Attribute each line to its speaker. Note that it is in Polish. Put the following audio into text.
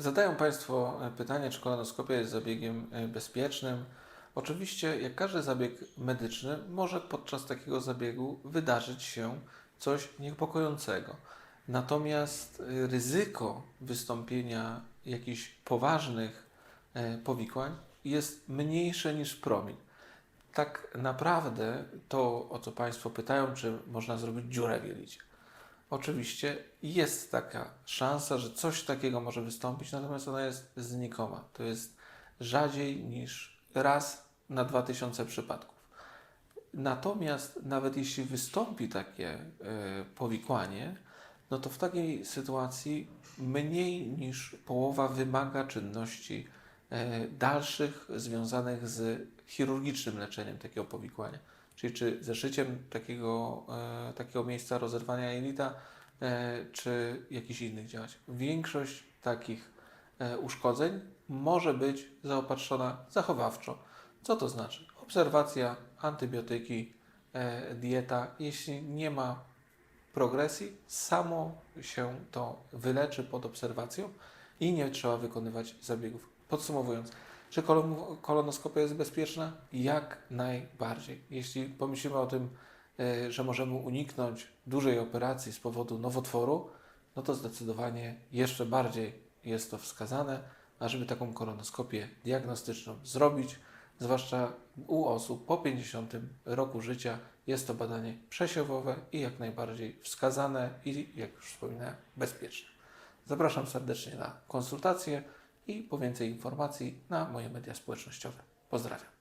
Speaker 1: Zadają Państwo e, pytanie, czy kolonoskopia jest zabiegiem e, bezpiecznym. Oczywiście, jak każdy zabieg medyczny, może podczas takiego zabiegu wydarzyć się coś niepokojącego. Natomiast e, ryzyko wystąpienia jakichś poważnych powikłań jest mniejsze niż promil. Tak naprawdę to, o co Państwo pytają, czy można zrobić dziurę w jelicie. Oczywiście jest taka szansa, że coś takiego może wystąpić, natomiast ona jest znikoma. To jest rzadziej niż raz na 2000 przypadków. Natomiast nawet jeśli wystąpi takie e, powikłanie, no to w takiej sytuacji mniej niż połowa wymaga czynności dalszych związanych z chirurgicznym leczeniem takiego powikłania. Czyli czy zeszyciem takiego, e, takiego miejsca rozerwania jelita, e, czy jakichś innych działań. Większość takich e, uszkodzeń może być zaopatrzona zachowawczo. Co to znaczy? Obserwacja, antybiotyki, e, dieta. Jeśli nie ma progresji, samo się to wyleczy pod obserwacją i nie trzeba wykonywać zabiegów. Podsumowując, czy kolon- kolonoskopia jest bezpieczna? Jak najbardziej. Jeśli pomyślimy o tym, e, że możemy uniknąć dużej operacji z powodu nowotworu, no to zdecydowanie jeszcze bardziej jest to wskazane, ażeby taką kolonoskopię diagnostyczną zrobić, zwłaszcza u osób po 50 roku życia. Jest to badanie przesiewowe i jak najbardziej wskazane i, jak już wspominałem, bezpieczne. Zapraszam serdecznie na konsultację i po więcej informacji na moje media społecznościowe. Pozdrawiam.